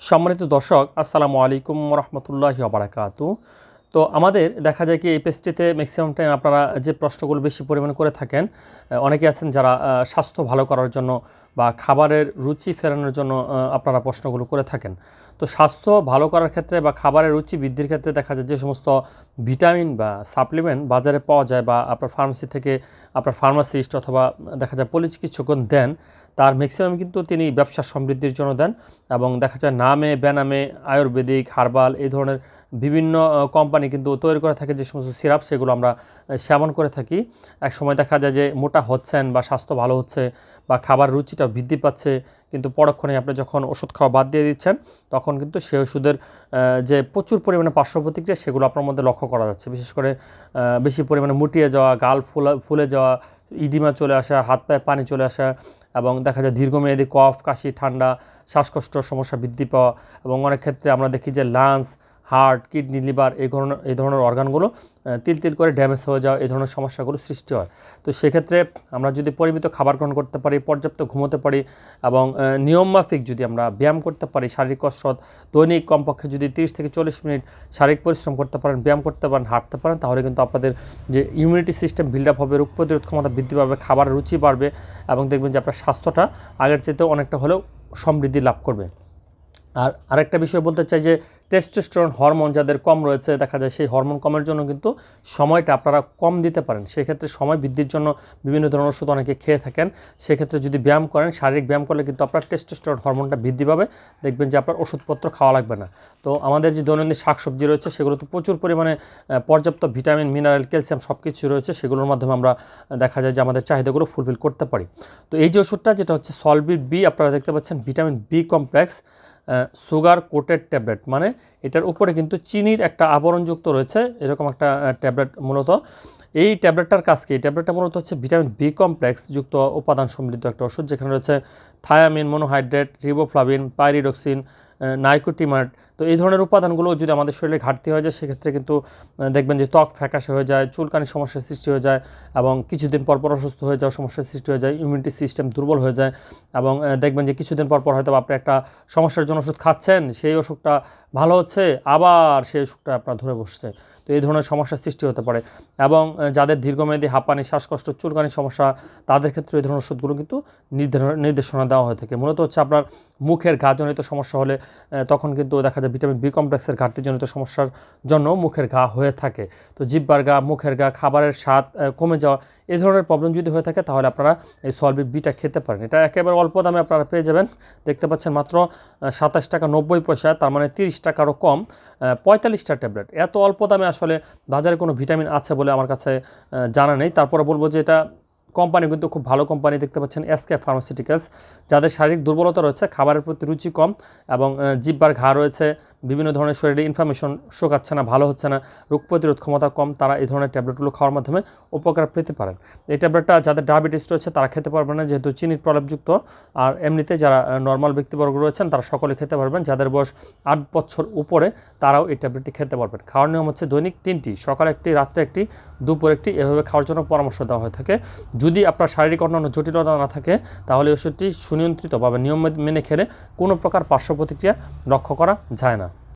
সম্মানিত দর্শক, আসসালামু আলাইকুম রহমতুল্লাহ আবরাকাতু তো আমাদের দেখা যায় কি এই পেজটিতে ম্যাক্সিমাম টাইম আপনারা যে প্রশ্নগুলো বেশি পরিমাণ করে থাকেন অনেকে আছেন যারা স্বাস্থ্য ভালো করার জন্য বা খাবারের রুচি ফেরানোর জন্য আপনারা প্রশ্নগুলো করে থাকেন। তো স্বাস্থ্য ভালো করার ক্ষেত্রে বা খাবারের রুচি বৃদ্ধির ক্ষেত্রে দেখা যায় যে সমস্ত ভিটামিন বা সাপ্লিমেন্ট বাজারে পাওয়া যায় বা আপনার ফার্মেসি থেকে আপনার ফার্মাসিস্ট অথবা দেখা যায় পরিচিকিৎসকগণ দেন, তার ম্যাক্সিমাম কিন্তু তিনি ব্যবসা সমৃদ্ধির জন্য দেন এবং দেখা যায় নামে, বেনামে, আয়ুর্বেদিক, হার্বাল এই ধরনের বিভিন্ন কোম্পানি কিন্তু তৈরি করে থাকে যে সমস্ত সিরাপ সেগুলো আমরা সেবন করে থাকি। এক সময় দেখা যায় যে মোটা হচ্ছেন বা স্বাস্থ্য ভালো হচ্ছে বা খাবার রুচিটা বৃদ্ধি পাচ্ছে, কিন্তু পরক্ষণে আপনি যখন ওষুধ খাওয়া বাদ দিয়ে দিচ্ছেন, তখন কিন্তু সে ওষুধের যে প্রচুর পরিমাণে পার্শ্ব প্রতিক্রিয়া সেগুলো আপনার মধ্যে লক্ষ্য করা যাচ্ছে। বিশেষ করে বেশি পরিমাণে মুটিয়ে যাওয়া, গাল ফুলা, ফুলে যাওয়া, ইডিমা চলে আসা, হাত পায়ে পানি চলে আসা এবং দেখা যায় দীর্ঘমেয়াদী কফ, কাশি, ঠান্ডা, শ্বাসকষ্ট, সমস্যা বৃদ্ধি পাওয়া এবং অনেক ক্ষেত্রে আমরা দেখি যে লাংস হার্ট, কিডনি, লিভার এই ধরনের এই ধরনের অর্গানগুলো তিল তিল করে ড্যামেজ হয়ে যাওয়া, এই ধরনের সমস্যাগুলো সৃষ্টি হয়। তো সেক্ষেত্রে আমরা যদি পরিমিত খাবার গ্রহণ করতে পারি, পর্যাপ্ত ঘুমোতে পারি এবং নিয়মমাফিক যদি আমরা ব্যায়াম করতে পারি, শারীরিক কসরত, দৈনিক কমপক্ষে যদি তিরিশ থেকে চল্লিশ মিনিট শারীরিক পরিশ্রম করতে পারেন, ব্যায়াম করতে পারেন, হাঁটতে পারেন, তাহলে কিন্তু আপনাদের যে ইমিউনিটি সিস্টেম বিল্ড আপ হবে, রোগ প্রতিরোধ ক্ষমতা বৃদ্ধি পাবে খাবারের রুচি বাড়বে এবং দেখবেন যে আপনার স্বাস্থ্যটা আগের চাইতেও অনেকটা হলেও সমৃদ্ধি লাভ করবে। আর আরেকটা বিষয় বলতে চাই যে টেস্টোস্টেরন হরমোন যাদের কম রয়েছে, দেখা যায় সেই হরমোন কমের জন্য কিন্তু সময়টা আপনারা কম দিতে পারেন। সেক্ষেত্রে সময় বৃদ্ধির জন্য বিভিন্ন ধরনের ওষুধ অনেকে খেয়ে থাকেন। সেক্ষেত্রে যদি ব্যায়াম করেন, শারীরিক ব্যায়াম করলে কিন্তু আপনার টেস্টোস্টেরন হরমোনটা বৃদ্ধি পাবে। দেখবেন যে আপনার ওষুধপত্র খাওয়া লাগবে না। তো আমাদের যে দৈনন্দিন শাকসবজি রয়েছে, সেগুলোতে প্রচুর পরিমাণে পর্যাপ্ত ভিটামিন মিনারেল ক্যালসিয়াম সব কিছু রয়েছে। সেগুলোর মাধ্যমে আমরা দেখা যায় যে আমাদের চাহিদাগুলো ফুলফিল করতে পারি। তো এই যে ওষুধটা, যেটা হচ্ছে সলবিট বি আপনারা দেখতে পাচ্ছেন vitamin B complex sugar coated tablet মানে এটার উপরে কিন্তু চিনির একটা আবরণযুক্ত রয়েছে, এরকম একটা ট্যাবলেট মূলত। এই ট্যাবলেটটার কাজ কি? এই ট্যাবলেটটা মূলত হচ্ছে ভিটামিন বি কমপ্লেক্স যুক্ত উপাদান সমৃদ্ধ একটা ওষুধ, যেখানে রয়েছে thiamine, monohydrate, riboflavin, pyridoxine nicotinamide তো এই ধরনের উপাদানগুলো যদি আমাদের শরীরে ঘাটতি হয়ে যায়, সেক্ষেত্রে কিন্তু দেখবেন যে ত্বক ফ্যাকাশে হয়ে যায়, চুলকানির সমস্যার সৃষ্টি হয়ে যায় এবং কিছুদিন পর পর অসুস্থ হয়ে যাওয়ার সমস্যার সৃষ্টি হয়ে যায় ইমিউনিটি সিস্টেম দুর্বল হয়ে যায় এবং দেখবেন যে কিছুদিন পর পর হয়তো আপনি একটা সমস্যার জন্য ওষুধ খাচ্ছেন, সেই ওষুধটা ভালো হচ্ছে, আবার সেই অসুখটা আপনার ধরে বসছে। তো এই ধরনের সমস্যার সৃষ্টি হতে পারে। এবং যাদের দীর্ঘমেয়াদী হাঁপানি, শ্বাসকষ্ট, চুলকানির সমস্যা, তাদের ক্ষেত্রে এই ধরনের ওষুধগুলো কিন্তু নির্ধারণ- নির্দেশনা দেওয়া হয়ে থাকে। মূলত হচ্ছে আপনার মুখের ঘাজনিত সমস্যা হলে তখন কিন্তু দেখা যায় ভিটামিন বি কমপ্লেক্সের ঘাটতিজনিত সমস্যার জন্য মুখের ঘা হয়ে থাকে। তো জিব্বার ঘা, মুখের ঘা, খাবারের স্বাদ কমে যাওয়া, এই ধরনের প্রবলেম যদি হয়ে থাকে, তাহলে আপনারা এই সলবিক বিটা খেতে পারেন। এটা একেবারে অল্প দামে আপনারা পেয়ে যাবেন। দেখতে পাচ্ছেন মাত্র সাতাশ টাকা নব্বই পয়সা, তার মানে তিরিশ টাকারও কম পঁয়তাল্লিশটা ট্যাবলেট। এত অল্প দামে আসলে বাজারে কোনো ভিটামিন আছে বলে আমার কাছে জানা নেই। তারপরে বলব যে এটা কোম্পানি কিন্তু খুব ভালো কোম্পানি দেখতে পাচ্ছেন এসকে ফার্মাসিউটিক্যালস। যাদের শারীরিক দুর্বলতা রয়েছে খাবারের প্রতি রুচি কম এবং আহ, জিহ্বার ঘা রয়েছে বিভিন্ন ধরনের শরীরে ইনফরমেশন শোকাচ্ছে না ভালো হচ্ছে না রোগ প্রতিরোধ ক্ষমতা কম তারা এই ধরনের ট্যাবলেটগুলো খাওয়ার মাধ্যমে উপকার পেতে পারেন। এই ট্যাবলেটটা যাদের ডায়াবেটিস রয়েছে তারা খেতে পারবেন না যেহেতু চিনির প্রলাপযুক্ত। আর এমনিতে যারা নর্মাল ব্যক্তিবর্গ রয়েছেন তারা সকলে খেতে পারবেন। যাদের বয়স আট বছর উপরে তারাও এই ট্যাবলেটটি খেতে পারবেন। খাওয়ার নিয়ম হচ্ছে দৈনিক তিনটি সকালে একটি রাত্রে একটি দুপুর একটি। এভাবে খাওয়ার জন্য পরামর্শ দেওয়া হয়ে থাকে। যদি আপনার শারীরিক অন্যান্য জটিলতা না থাকে, তাহলে ওষুধটি সুনিয়ন্ত্রিত বা নিয়ম মেনে খেলে কোনো প্রকার পার্শ্ব প্রতিক্রিয়া লক্ষ্য করা যায় না।